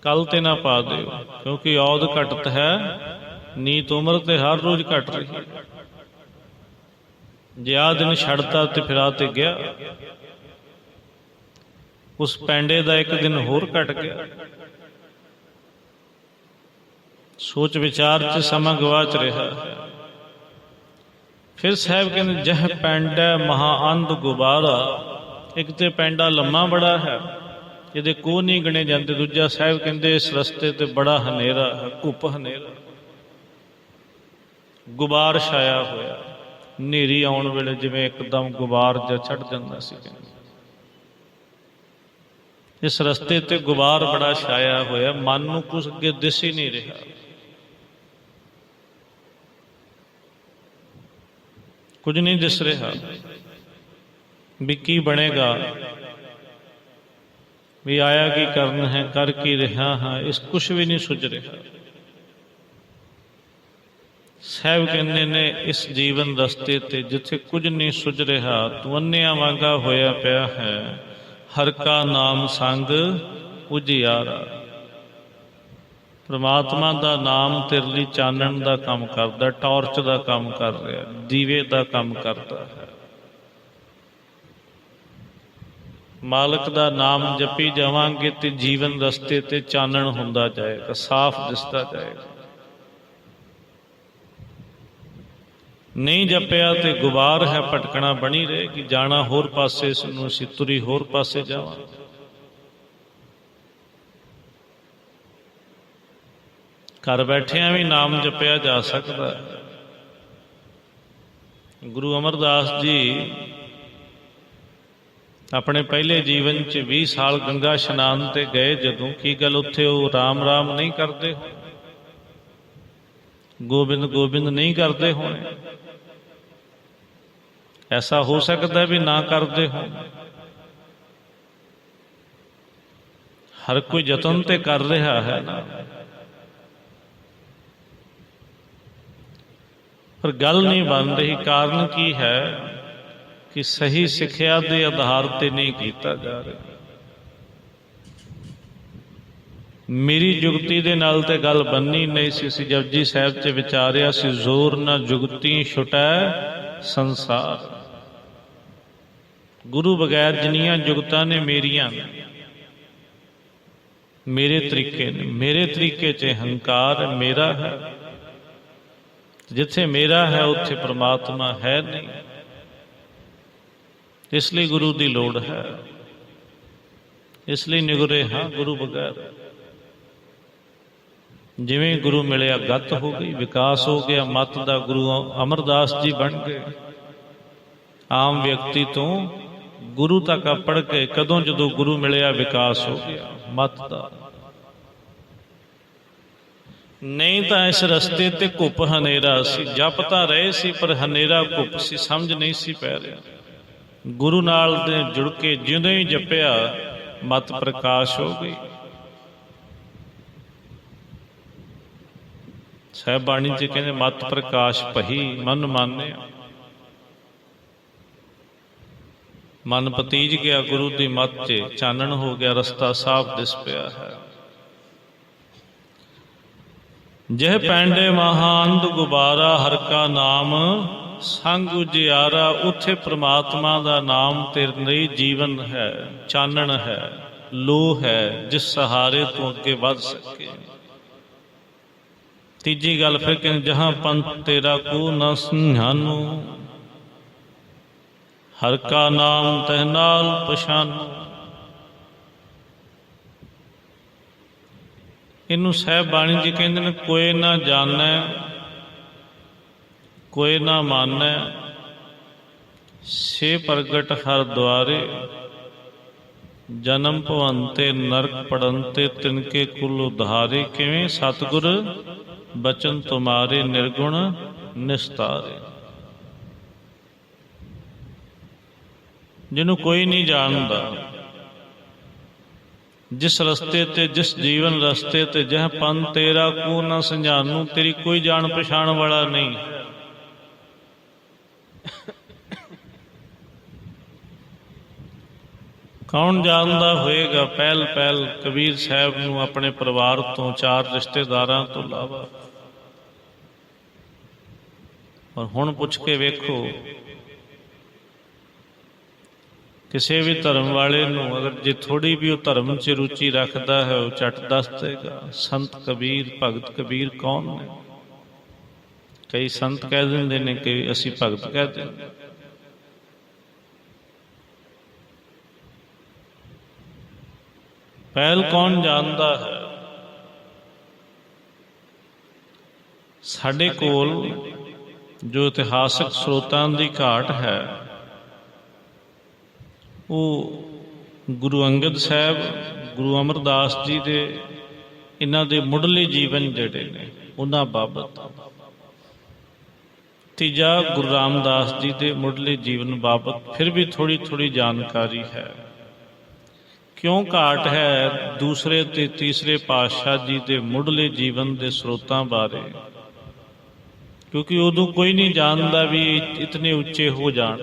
ਕੱਲ ਤੇ ਨਾ ਪਾ ਦਿਓ, ਕਿਉਂਕਿ ਔਦ ਘਟਤ ਹੈ, ਨੀਤ ਉਮਰ ਤੇ ਹਰ ਰੋਜ਼ ਘਟ ਰਹੀ ਜੇ ਆ ਦਿਨ ਛੱਡਤਾ ਤੇ ਫਿਰ ਆ ਤੇ ਗਿਆ। ਉਸ ਪੈਂਡੇ ਦਾ ਇੱਕ ਦਿਨ ਹੋਰ ਘਟ ਗਿਆ। ਸੋਚ ਵਿਚਾਰ ਚ ਸਮਾਂ ਗਵਾਚ ਰਿਹਾ। ਹੈ ਫਿਰ ਸਾਹਿਬ ਕਹਿੰਦੇ, ਜਹ ਪੈਂਡਾ ਮਹਾ ਅੰਧ ਗੁਬਾਰਾ, ਇੱਕ ਤੇ ਪੈਂਡਾ ਲੰਮਾ ਬੜਾ ਹੈ, ਇਹਦੇ ਕੋ ਨਹੀਂ ਗਣੇ ਜਾਂਦੇ। ਦੂਜਾ ਸਾਹਿਬ ਕਹਿੰਦੇ, ਇਸ ਰਸਤੇ ਤੇ ਬੜਾ ਹਨੇਰਾ ਹੈ, ਘੁੱਪ ਹਨੇਰਾ। ਗੁਬਾਰ ਛਾਇਆ ਹੋਇਆ। ਹਨੇਰੀ ਆਉਣ ਵੇਲੇ ਜਿਵੇਂ ਇੱਕਦਮ ਗੁਬਾਰ ਜਾਂ ਛੱਡ ਜਾਂਦਾ ਸੀ ਕਹਿੰਦੇ। ਇਸ ਰਸਤੇ ਤੇ ਗੁਬਾਰ ਬੜਾ ਛਾਇਆ ਹੋਇਆ, ਮਨ ਨੂੰ ਕੁਝ ਅੱਗੇ ਦਿਸ ਹੀ ਨਹੀਂ ਰਿਹਾ। ਕੁਝ ਨਹੀਂ ਦਿਸ ਰਿਹਾ ਵੀ ਕੀ ਬਣੇਗਾ। ਵੀ ਆਇਆ ਕੀ ਕਰਨ ਹੈ, ਕਰ ਕੀ ਰਿਹਾ ਹਾਂ, ਇਸ ਕੁਝ ਵੀ ਨਹੀਂ ਸੁਝ ਰਿਹਾ। ਸਾਹਿਬ ਕਹਿੰਦੇ ਨੇ, ਇਸ ਜੀਵਨ ਰਸਤੇ ਤੇ ਜਿੱਥੇ ਕੁਝ ਨਹੀਂ ਸੁਝ ਰਿਹਾ, ਤੂੰ ਅੰਨਿਆ ਵਾਂਗਾ ਹੋਇਆ ਪਿਆ ਹੈ। ਹਰ ਕਾ ਨਾਮ ਸੰਗ ਉਜਿਆਰਾ ਪ੍ਰਮਾਤਮਾ ਦਾ ਨਾਮ ਤੇਰੇ ਲਈ ਚਾਨਣ ਦਾ ਕੰਮ ਕਰਦਾ, ਟਾਰਚ ਦਾ ਕੰਮ ਕਰ ਰਿਹਾ, ਦੀਵੇ ਦਾ ਕੰਮ ਕਰਦਾ ਹੈ। ਮਾਲਕ ਦਾ ਨਾਮ ਜਪੀ ਜਾਵਾਂਗੇ ਤੇ ਜੀਵਨ ਰਸਤੇ ਤੇ ਚਾਨਣ ਹੁੰਦਾ ਜਾਏਗਾ, ਸਾਫ਼ ਦਿਸਦਾ ਜਾਏਗਾ। ਨਹੀਂ ਜਪਿਆ ਤੇ ਗੁਬਾਰ ਹੈ ਭਟਕਣਾ ਬਣੀ ਰਹੇ ਕਿ ਜਾਣਾ ਹੋਰ ਪਾਸੇ, ਇਸ ਨੂੰ ਅਸੀਂ ਹੋਰ ਪਾਸੇ ਜਾਵਾਂ। ਘਰ ਬੈਠਿਆਂ ਵੀ ਨਾਮ ਜਪਿਆ ਜਾ ਸਕਦਾ। ਗੁਰੂ ਅਮਰਦਾਸ ਜੀ ਆਪਣੇ ਪਹਿਲੇ ਜੀਵਨ 'ਚ 20 ਸਾਲ ਗੰਗਾ ਇਸ਼ਨਾਨ ਤੇ ਗਏ, ਜਦੋਂ ਕੀ ਗੱਲ ਉੱਥੇ ਉਹ ਰਾਮ ਰਾਮ ਨਹੀਂ ਕਰਦੇ? ਗੋਬਿੰਦ ਗੋਬਿੰਦ ਨਹੀਂ ਕਰਦੇ ਹੋਣੇ। ਐਸਾ ਹੋ ਸਕਦਾ ਵੀ ਨਾ ਕਰਦੇ ਹੋ ਹਰ ਕੋਈ ਯਤਨ ਤੇ ਕਰ ਰਿਹਾ ਹੈ ਪਰ ਗੱਲ ਨਹੀਂ ਬਣ ਰਹੀ, ਕਾਰਨ ਕੀ ਹੈ ਕਿ ਸਹੀ ਸਿੱਖਿਆ ਦੇ ਆਧਾਰ ਤੇ ਨਹੀਂ ਕੀਤਾ ਜਾ ਰਿਹਾ। ਮੇਰੀ ਜੁਗਤੀ ਦੇ ਨਾਲ ਤੇ ਗੱਲ ਬੰਨੀ ਨਹੀਂ ਸੀ ਸੀ ਜਪਜੀ ਸਾਹਿਬ ਚ ਵਿਚਾਰਿਆ ਸੀ, ਜ਼ੋਰ ਨਾ ਜੁਗਤੀ ਛੁਟੈ ਸੰਸਾਰ। ਗੁਰੂ ਬਗੈਰ ਜਿੰਨੀਆਂ ਜੁਗਤਾਂ ਨੇ ਮੇਰੀਆਂ, ਮੇਰੇ ਤਰੀਕੇ ਨੇ, ਮੇਰੇ ਤਰੀਕੇ 'ਚ ਹੰਕਾਰ ਮੇਰਾ ਹੈ। ਜਿੱਥੇ ਮੇਰਾ ਹੈ, ਉੱਥੇ ਪ੍ਰਮਾਤਮਾ ਹੈ ਨਹੀਂ। ਇਸ ਲਈ ਗੁਰੂ ਦੀ ਲੋੜ ਹੈ। ਇਸ ਲਈ ਨਿਗਰੇ ਹਾਂ ਗੁਰੂ ਬਗੈਰ। ਜਿਵੇਂ ਗੁਰੂ ਮਿਲਿਆ ਗੱਤ ਹੋ ਗਈ, ਵਿਕਾਸ ਹੋ ਗਿਆ, ਮਤ ਦਾ ਗੁਰੂ ਅਮਰਦਾਸ ਜੀ ਬਣ ਗਏ। ਆਮ ਵਿਅਕਤੀ ਤੋਂ ਗੁਰੂ ਤੱਕ ਪੜ ਕੇ ਕਦੋਂ ਜਦੋਂ ਗੁਰੂ ਮਿਲਿਆ, ਵਿਕਾਸ ਹੋ ਗਿਆ, ਮਤ ਦਾ। ਨਹੀਂ ਤਾਂ ਇਸ ਰਸਤੇ ਤੇ ਘੁੱਪ ਹਨੇਰਾ ਸੀ, ਜਪ ਤਾਂ ਰਹੇ ਸੀ, ਪਰ ਹਨੇਰਾ ਘੁੱਪ ਸੀ, ਸਮਝ ਨਹੀਂ ਸੀ ਪੈ ਰਿਹਾ। ਗੁਰੂ ਨਾਲ ਦੇ ਜੁੜ ਕੇ ਜਿਉਂ ਹੀ ਜਪਿਆ, ਮਤ ਪ੍ਰਕਾਸ਼ ਹੋ ਗਈ। ਸਾਹਿਬ ਬਾਣੀ ਜੀ ਕਹਿੰਦੇ, ਮਤ ਪ੍ਰਕਾਸ਼ ਪਹੀ ਮਨ ਮਾਨਿਆ। ਮਨ ਪਤੀਜ ਗਿਆ ਗੁਰੂ ਦੀ ਮੱਤ 'ਚ, ਚਾਨਣ ਹੋ ਗਿਆ ਰਸਤਾ ਸਾਫ਼ ਦਿਸ ਪਿਆ ਹੈ। ਜਹ ਪੈਂਡੇ ਮਹਾਨੰਦ ਗੁਬਾਰਾ ਹਰ ਕਾ ਨਾਮ, ਸੰਗ ਉਜਿਆਰਾ, ਉੱਥੇ ਪ੍ਰਮਾਤਮਾ ਦਾ ਨਾਮ ਤੇਰੇ ਲਈ ਜੀਵਨ ਹੈ, ਚਾਨਣ ਹੈ ਲੋ ਹੈ, ਜਿਸ ਸਹਾਰੇ ਤੋਂ ਅੱਗੇ ਵੱਧ ਸਕੇ। ਤੀਜੀ ਗੱਲ ਫਿਰ ਕਿ ਜਹਾਂ ਪੰਥ ਤੇਰਾ ਕੋ ਨ ਸੰਝਾਨੂ ਹਰ ਕਾ ਨਾਮ ਤਹ ਨਾਲ ਪਛਾਨੂ। ਇਹਨੂੰ ਸਹਿਬ ਬਾਣੀ ਜੀ ਕਹਿੰਦੇ ਨੇ, ਕੋਈ ਨਾ ਜਾਣੈ, ਕੋਈ ਨਾ ਮਾਨੈ, ਸੇ ਪ੍ਰਗਟ ਹਰ ਦੁਆਰੇ, ਜਨਮ ਭਵੰਤੇ ਨਰਕ ਪੜੰਤੇ ਤਿਨਕੇ ਕੁਲ ਉਧਾਰੇ, ਕਿਵੇਂ ਸਤਗੁਰ ਬਚਨ ਤੁਮਾਰੇ ਨਿਰਗੁਣ ਨਿਸਤਾਰੇ। ਜਿਹਨੂੰ ਕੋਈ ਨਹੀਂ ਜਾਣਦਾ, ਜਿਸ ਰਸਤੇ ਤੇ, ਜਿਸ ਜੀਵਨ ਰਸਤੇ ਤੇ, ਜਹ ਪੰਨ ਤੇਰਾ ਕੋ ਨਾ ਸੰਝਾਨੂ, ਤੇਰੀ ਕੋਈ ਜਾਣ ਪਛਾਣ ਵਾਲਾ ਨਹੀਂ। ਕੌਣ ਜਾਣਦਾ ਹੋਏਗਾ ਪਹਿਲ ਪਹਿਲ ਕਬੀਰ ਸਾਹਿਬ ਨੂੰ ਆਪਣੇ ਪਰਿਵਾਰ ਤੋਂ, ਚਾਰ ਰਿਸ਼ਤੇਦਾਰਾਂ ਤੋਂ ਇਲਾਵਾ। ਔਰ ਹੁਣ ਪੁੱਛ ਕੇ ਵੇਖੋ, ਕਿਸੇ ਵੀ ਧਰਮ ਵਾਲੇ ਨੂੰ ਅਗਰ ਜੇ ਥੋੜੀ ਵੀ ਉਹ ਧਰਮ 'ਚ ਰੁਚੀ ਰੱਖਦਾ ਹੈ, ਉਹ ਝਟ ਦੱਸ ਦੇਗਾ ਸੰਤ ਕਬੀਰ, ਭਗਤ ਕਬੀਰ ਕੌਣ ਨੇ? ਕਈ ਸੰਤ ਕਹਿ ਦਿੰਦੇ ਨੇ ਕਿ ਅਸੀਂ ਭਗਤ ਕਹਦੇ ਨੇ ਪਹਿਲ ਕੌਣ ਜਾਣਦਾ ਹੈ? ਸਾਡੇ ਕੋਲ ਜੋ ਇਤਿਹਾਸਕ ਸਰੋਤਾਂ ਦੀ ਘਾਟ ਹੈ, ਉਹ ਗੁਰੂ ਅੰਗਦ ਸਾਹਿਬ, ਗੁਰੂ ਅਮਰਦਾਸ ਜੀ ਦੇ ਇਹਨਾਂ ਦੇ ਮੁੱਢਲੇ ਜੀਵਨ ਜਿਹੜੇ ਨੇ, ਉਹਨਾਂ ਬਾਬਤ। ਤੀਜਾ ਗੁਰੂ ਰਾਮਦਾਸ ਜੀ ਦੇ ਮੁੱਢਲੇ ਜੀਵਨ ਬਾਬਤ ਫਿਰ ਵੀ ਥੋੜੀ ਥੋੜੀ ਜਾਣਕਾਰੀ ਹੈ। ਕਿਉਂ ਘਾਟ ਹੈ ਦੂਸਰੇ ਤੇ ਤੀਸਰੇ ਪਾਤਸ਼ਾਹ ਜੀ ਦੇ ਮੁੱਢਲੇ ਜੀਵਨ ਦੇ ਸਰੋਤਾਂ ਬਾਰੇ? ਕਿਉਂਕਿ ਉਦੋਂ ਕੋਈ ਨਹੀਂ ਜਾਣਦਾ ਵੀ ਇਤਨੇ ਉੱਚੇ ਹੋ ਜਾਣ।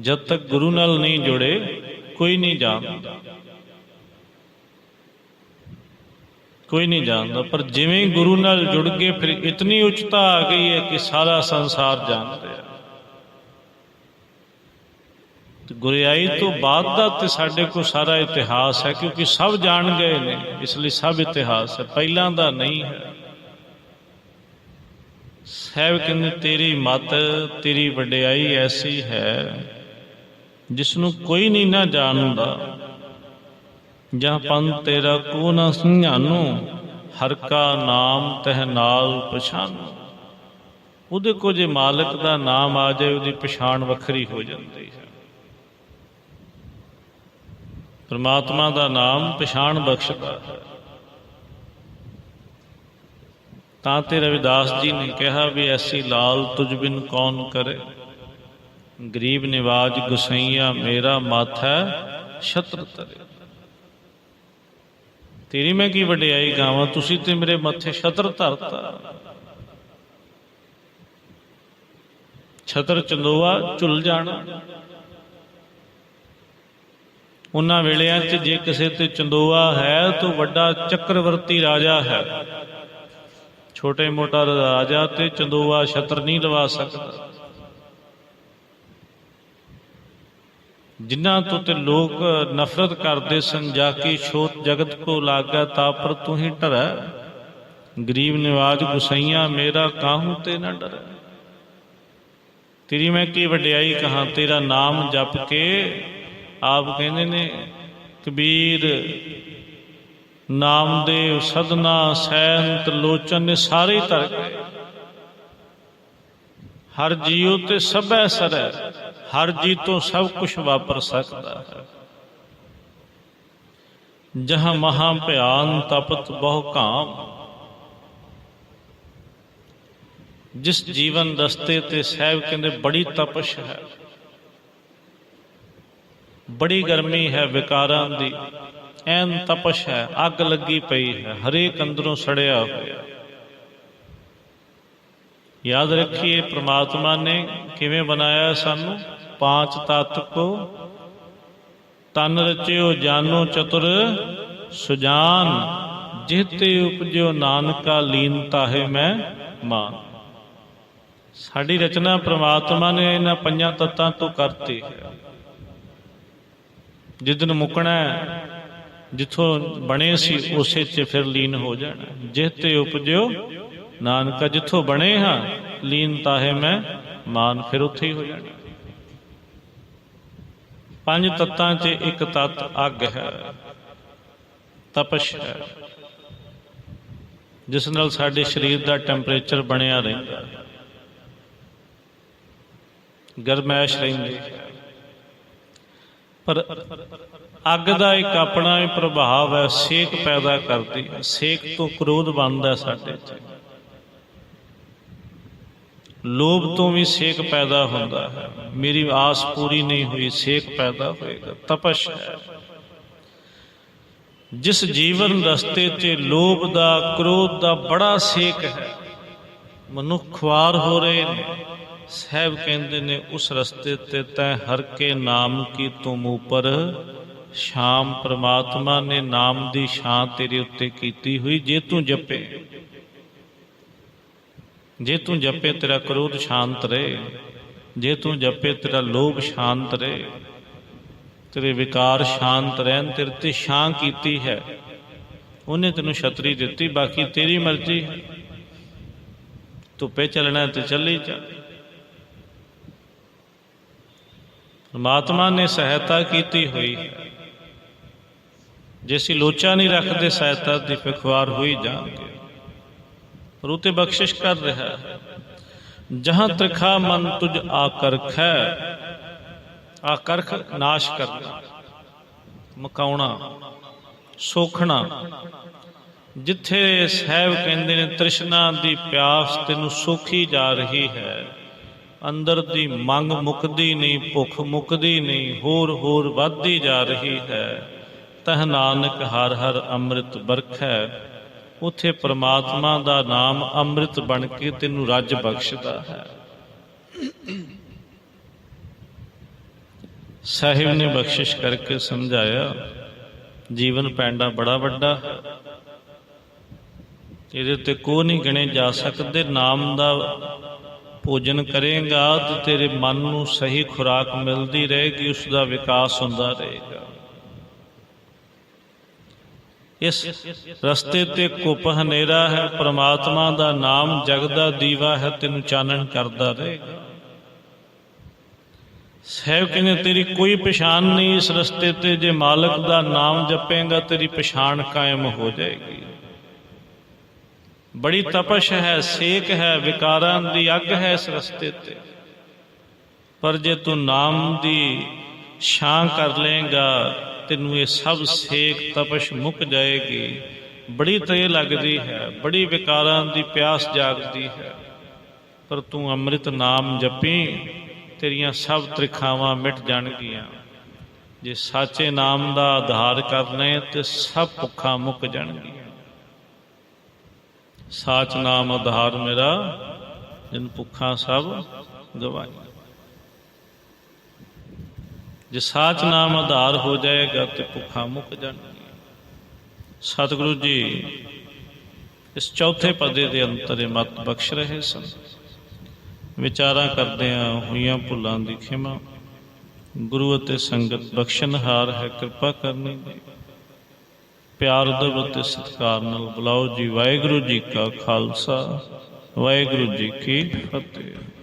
ਜਦ ਤੱਕ ਗੁਰੂ ਨਾਲ ਨਹੀਂ ਜੁੜੇ, ਕੋਈ ਨਹੀਂ ਜਾਣਦਾ। ਕੋਈ ਨਹੀਂ ਜਾਣਦਾ, ਪਰ ਜਿਵੇਂ ਗੁਰੂ ਨਾਲ ਜੁੜ ਗਏ, ਫਿਰ ਇਤਨੀ ਉੱਚਤਾ ਆ ਗਈ ਹੈ ਕਿ ਸਾਰਾ ਸੰਸਾਰ ਜਾਣ ਰਿਹਾ ਤੇ ਗੁਰਿਆਈ ਤੋਂ ਬਾਅਦ ਦਾ ਤੇ ਸਾਡੇ ਕੋਲ ਸਾਰਾ ਇਤਿਹਾਸ ਹੈ, ਕਿਉਂਕਿ ਸਭ ਜਾਣ ਗਏ ਨੇ, ਇਸ ਲਈ ਸਭ ਇਤਿਹਾਸ ਹੈ। ਪਹਿਲਾਂ ਦਾ ਨਹੀਂ ਹੈ। ਸਾਹਿਬ ਕਹਿੰਦੇ, ਤੇਰੀ ਮਤ, ਤੇਰੀ ਵਡਿਆਈ ਐਸੀ ਹੈ ਜਿਸ ਨੂੰ ਕੋਈ ਨਹੀਂ ਨਾ ਜਾਣਦਾ। ਜਾਂ ਪੰਨ ਤੇਰਾ ਕੋ ਨਾ ਸੰਝਾਨੋ, ਹਰ ਕਾ ਨਾਮ ਤਹ ਨਾਲ ਪਛਾਨੋ। ਉਹਦੇ ਕੋ ਜੇ ਮਾਲਕ ਦਾ ਨਾਮ ਆ ਜਾਏ, ਉਹਦੀ ਪਛਾਣ ਵੱਖਰੀ ਹੋ ਜਾਂਦੀ ਹੈ। ਪਰਮਾਤਮਾ ਦਾ ਨਾਮ ਪਛਾਣ ਬਖਸ਼ਦਾ ਹੈ ਤਾਂ ਤੇ ਰਵਿਦਾਸ ਜੀ ਨੇ ਕਿਹਾ ਵੀ ਐਸੀ ਲਾਲ ਤੁਝ ਬਿਨ ਕੌਣ ਕਰੇ? ਗਰੀਬ ਨਿਵਾਜ ਗੁਸਈਆ, ਮੇਰਾ ਮਾਥਾ ਛਤਰ ਤਰੇ। ਤੇਰੀ ਮੈਂ ਕੀ ਵਡਿਆਈ ਗਾਵਾਂ, ਤੁਸੀਂ ਤੇ ਮੇਰੇ ਮੱਥੇ ਛਤਰ ਧਰਤਾ। ਛਤਰ ਚੰਦੋਆ ਝੁੱਲ ਜਾਣਾ। ਉਹਨਾਂ ਵੇਲਿਆਂ 'ਚ ਜੇ ਕਿਸੇ ਤੇ ਚੰਦੋਆ ਹੈ, ਤਾਂ ਵੱਡਾ ਚੱਕਰਵਰਤੀ ਰਾਜਾ ਹੈ। ਛੋਟੇ ਮੋਟਾ ਰਾਜਾ ਤੇ ਚੰਦੋਆ ਛਤਰ ਨਹੀਂ ਲਵਾ ਸਕਦਾ। ਜਿਨ੍ਹਾਂ ਤੋਂ ਤੇ ਲੋਕ ਨਫ਼ਰਤ ਕਰਦੇ ਸਨ, ਜਾ ਕੇ ਛੋਤ ਜਗਤ ਕੋ ਲਾਗਾ, ਤਾ ਪਰ ਤੂੰ ਹੀ ਡਰੈ। ਗਰੀਬ ਨਿਵਾਜ ਗੁਸਈਆ, ਮੇਰਾ ਕਾਹੂ ਤੇ ਨਾ ਡਰੈ। ਤੇਰੀ ਮੈਂ ਕੀ ਵਡਿਆਈ ਕਹਾਂ, ਤੇਰਾ ਨਾਮ ਜਪ ਕੇ ਆਪ ਕਹਿੰਦੇ ਨੇ, ਕਬੀਰ, ਨਾਮਦੇਵ, ਸਦਨਾ ਸੈਂਤ ਲੋਚਨ ਨੇ ਸਾਰੇ ਤਰ ਗਏ ਹਰ ਜੀਉ ਤੇ ਸਭੈ ਸਰੈ ਹਰ ਜੀ ਤੋਂ ਸਭ ਕੁਝ ਵਾਪਰ ਸਕਦਾ ਹੈ। ਜਹਾਂ ਮਹਾ ਭਿਆਨ ਤਪਤ ਬਹੁ ਕਾਮ। ਜਿਸ ਜੀਵਨ ਰਸਤੇ ਤੇ ਸਹਿਬ ਕਹਿੰਦੇ ਬੜੀ ਤਪਸ਼ ਹੈ। ਬੜੀ ਗਰਮੀ ਹੈ ਵਿਕਾਰਾਂ ਦੀ। ਐਨ ਤਪਸ਼ ਹੈ, ਅੱਗ ਲੱਗੀ ਪਈ ਹੈ, ਹਰੇਕ ਅੰਦਰੋਂ ਸੜਿਆ ਹੋਇਆ। ਯਾਦ ਰੱਖੀਏ ਪ੍ਰਮਾਤਮਾ ਨੇ ਕਿਵੇਂ ਬਣਾਇਆ ਸਾਨੂੰ? ਪਾਂਚ ਤਤ ਕੋ ਤਨ ਰਚਿਓ ਜਾਨੋ ਚਤੁਰ ਸੁਜਾਨ ਜਿਹਤੇ ਉਪਜਿਓ ਨਾਨਕਾ ਲੀਨ ਹੈ ਮੈਂ ਮਾਨ। ਸਾਡੀ ਰਚਨਾ ਪ੍ਰਮਾਤਮਾ ਨੇ ਇਹਨਾਂ ਪੰਜਾਂ ਤੱਤਾਂ ਤੋਂ ਕਰਤੀ ਹੈ। ਜਿੱਦਨ ਮੁਕਣਾ ਜਿੱਥੋਂ ਬਣੇ ਸੀ, ਉਸੇ 'ਚ ਫਿਰ ਲੀਨ ਹੋ ਜਾਣਾ ਜਿਹਤੇ ਉਪਜਿਓ, ਨਾਨਕਾ ਜਿੱਥੋਂ ਬਣੇ ਹਾਂ, ਲੀਨ ਹੈ ਮੈਂ, ਮਾਨ ਫਿਰ ਉੱਥੇ ਹੀ ਹੋ ਜਾਣਾ ਪੰਜ ਤੱਤਾਂ 'ਚ ਇੱਕ ਤੱਤ ਅੱਗ ਹੈ, ਤਪਸ਼ ਹੈ, ਜਿਸ ਨਾਲ ਸਾਡੇ ਸਰੀਰ ਦਾ ਟੈਂਪਰੇਚਰ ਬਣਿਆ ਰਹਿੰਦਾ ਗਰਮੈਸ਼ ਰਹਿੰਦੀ ਹੈ। ਪਰ ਅੱਗ ਦਾ ਇੱਕ ਆਪਣਾ ਹੀ ਪ੍ਰਭਾਵ ਹੈ, ਸੇਕ ਪੈਦਾ ਕਰਦੀ ਹੈ, ਸੇਕ ਤੋਂ ਕ੍ਰੋਧ ਬਣਦਾ ਸਾਡੇ 'ਚ। ਲੋਭ ਤੋਂ ਵੀ ਸੇਕ ਪੈਦਾ ਹੁੰਦਾ ਹੈ। ਮੇਰੀ ਆਸ ਪੂਰੀ ਨਹੀਂ ਹੋਈ, ਸੇਕ ਪੈਦਾ ਹੋਏਗਾ, ਤਪਸ਼ ਹੈ। ਜਿਸ ਜੀਵਨ ਰਸਤੇ 'ਤੇ ਲੋਭ ਦਾ, ਕ੍ਰੋਧ ਦਾ ਬੜਾ ਸੇਕ ਹੈ, ਮਨੁੱਖ ਖੁਆਰ ਹੋ ਰਹੇ ਨੇ। ਸਾਹਿਬ ਕਹਿੰਦੇ ਨੇ, ਉਸ ਰਸਤੇ ਤੇ ਤੈ ਹਰ ਕੇ ਨਾਮ ਕੀ ਤੁਮ ਉਪਰ? ਸ਼ਾਮ ਪ੍ਰਮਾਤਮਾ ਨੇ ਨਾਮ ਦੀ ਛਾਂ ਤੇਰੇ ਉੱਤੇ ਕੀਤੀ ਹੋਈ, ਜੇ ਤੂੰ ਜਪੇ। ਜੇ ਤੂੰ ਜਪੇ, ਤੇਰਾ ਕ੍ਰੋਧ ਸ਼ਾਂਤ ਰਹੇ। ਜੇ ਤੂੰ ਜਪੇ, ਤੇਰਾ ਲੋਭ ਸ਼ਾਂਤ ਰਹੇ। ਤੇਰੇ ਵਿਕਾਰ ਸ਼ਾਂਤ ਰਹਿਣ, ਤੇਰੇ ਤੇ ਛਾਂ ਕੀਤੀ ਹੈ। ਉਹਨੇ ਤੈਨੂੰ ਛਤਰੀ ਦਿੱਤੀ, ਬਾਕੀ ਤੇਰੀ ਮਰਜ਼ੀ ਧੁੱਪੇ ਚੱਲਣਾ ਤੇ ਚੱਲੀ ਜਾ। ਪਰਮਾਤਮਾ ਨੇ ਸਹਾਇਤਾ ਕੀਤੀ ਹੋਈ। ਜੇ ਅਸੀਂ ਲੋਚਾ ਨਹੀਂ ਰੱਖਦੇ, ਸਹਾਇਤਾ ਦੀ ਫਿਖਵਾਰ ਹੋਈ ਜਾਣਗੇ। ਪਰ ਉਹ ਤੇ ਬਖਸ਼ਿਸ਼ ਕਰ ਰਿਹਾ ਹੈ। ਜਹਾਂ ਤ੍ਰਿਖਾ ਮਨ ਤੁਝ ਹੈ ਆਕਰਖ ਨਾਸ਼ ਕਰਨਾ, ਮਕਾਉਣਾ, ਸੋਖਣਾ। ਜਿੱਥੇ ਸਹਿਬ ਕਹਿੰਦੇ ਨੇ, ਤ੍ਰਿਸ਼ਨਾ ਦੀ ਪਿਆਸ ਤੈਨੂੰ ਸੋਖੀ ਜਾ ਰਹੀ ਹੈ। ਅੰਦਰ ਦੀ ਮੰਗ ਮੁੱਕਦੀ ਨਹੀਂ, ਭੁੱਖ ਮੁੱਕਦੀ ਨਹੀਂ, ਹੋਰ ਹੋਰ ਵੱਧਦੀ ਜਾ ਰਹੀ ਹੈ। ਤਹ ਨਾਨਕ ਹਰ ਹਰ ਅੰਮ੍ਰਿਤ ਬਰਖੈ ਉਥੇ ਪ੍ਰਮਾਤਮਾ ਦਾ ਨਾਮ ਅੰਮ੍ਰਿਤ ਬਣ ਕੇ ਤੈਨੂੰ ਰੱਜ ਬਖਸ਼ਦਾ ਹੈ। ਸਾਹਿਬ ਨੇ ਬਖਸ਼ਿਸ਼ ਕਰਕੇ ਸਮਝਾਇਆ, ਜੀਵਨ ਪੈਂਡਾ ਬੜਾ ਵੱਡਾ ਹੈ। ਇਹਦੇ ਤੇ ਕੋ ਨਹੀਂ ਗਿਣੇ ਜਾ ਸਕਦੇ, ਨਾਮ ਦਾ ਭੋਜਨ ਕਰੇਗਾ ਤੇ ਤੇਰੇ ਮਨ ਨੂੰ ਸਹੀ ਖੁਰਾਕ ਮਿਲਦੀ ਰਹੇਗੀ, ਉਸ ਦਾ ਵਿਕਾਸ ਹੁੰਦਾ ਰਹੇਗਾ। ਇਸ ਰਸਤੇ ਤੇ ਕੁਪ ਹਨੇਰਾ ਹੈ, ਪ੍ਰਮਾਤਮਾ ਦਾ ਨਾਮ ਜਗ ਦਾ ਦੀਵਾ ਹੈ, ਤੈਨੂੰ ਚਾਨਣ ਕਰਦਾ ਰਹੇਗਾ। ਸਹਿਬ ਕਹਿੰਦੇ ਤੇਰੀ ਕੋਈ ਪਛਾਣ ਨਹੀਂ ਇਸ ਰਸਤੇ ਤੇ, ਜੇ ਮਾਲਕ ਦਾ ਨਾਮ ਜਪੇਗਾ, ਤੇਰੀ ਪਛਾਣ ਕਾਇਮ ਹੋ ਜਾਏਗੀ। ਬੜੀ ਤਪਸ਼ ਹੈ, ਸੇਕ ਹੈ, ਵਿਕਾਰਾਂ ਦੀ ਅੱਗ ਹੈ ਇਸ ਰਸਤੇ ਤੇ। ਪਰ ਜੇ ਤੂੰ ਨਾਮ ਦੀ ਛਾਂ ਕਰ ਲੇਗਾ ਤੈਨੂੰ ਇਹ ਸਭ ਸੇਕ ਤਪਸ਼ ਮੁੱਕ ਜਾਏਗੀ। ਬੜੀ ਤ੍ਰੇ ਲੱਗਦੀ ਹੈ, ਬੜੀ ਵਿਕਾਰਾਂ ਦੀ ਪਿਆਸ ਜਾਗਦੀ ਹੈ। ਪਰ ਤੂੰ ਅੰਮ੍ਰਿਤ ਨਾਮ ਜਪੀ, ਤੇਰੀਆਂ ਸਭ ਤ੍ਰਿਖਾਵਾਂ ਮਿਟ ਜਾਣਗੀਆਂ। ਜੇ ਸਾਚੇ ਨਾਮ ਦਾ ਆਧਾਰ ਕਰ ਕਰਨੇ ਤੇ ਸਭ ਭੁੱਖਾਂ ਮੁੱਕ ਜਾਣਗੀਆਂ। ਸਾਚ ਨਾਮ ਆਧਾਰ ਮੇਰਾ, ਜਿਨ ਭੁੱਖਾਂ ਸਭ ਗਵਾਈਆਂ। ਜੇ ਸਾਚ ਨਾਮ ਆਧਾਰ ਹੋ ਜਾਏਗਾ, ਤੇ ਭੁੱਖਾਂ ਮੁੱਕ ਜਾਣਗੀਆਂ। ਸਤਿਗੁਰੂ ਜੀ, ਇਸ ਚੌਥੇ ਪਦੇ ਦੇ ਅੰਤਰੇ ਮਤ ਬਖਸ਼ ਰਹੇ ਸਨ। ਵਿਚਾਰਾਂ ਕਰਦਿਆਂ ਹੋਈਆਂ ਭੁੱਲਾਂ ਦੀ ਖਿਮਾ। ਗੁਰੂ ਅਤੇ ਸੰਗਤ ਬਖਸ਼ਣਹਾਰ ਹੈ, ਕਿਰਪਾ ਕਰਨੀ। ਦੀ ਪਿਆਰ ਉਦਬ ਅਤੇ ਸਤਿਕਾਰ ਨਾਲ ਬੁਲਾਓ ਜੀ। ਵਾਹਿਗੁਰੂ ਜੀ ਕਾ ਖਾਲਸਾ। ਵਾਹਿਗੁਰੂ ਜੀ ਕੀ ਫਤਿਹ।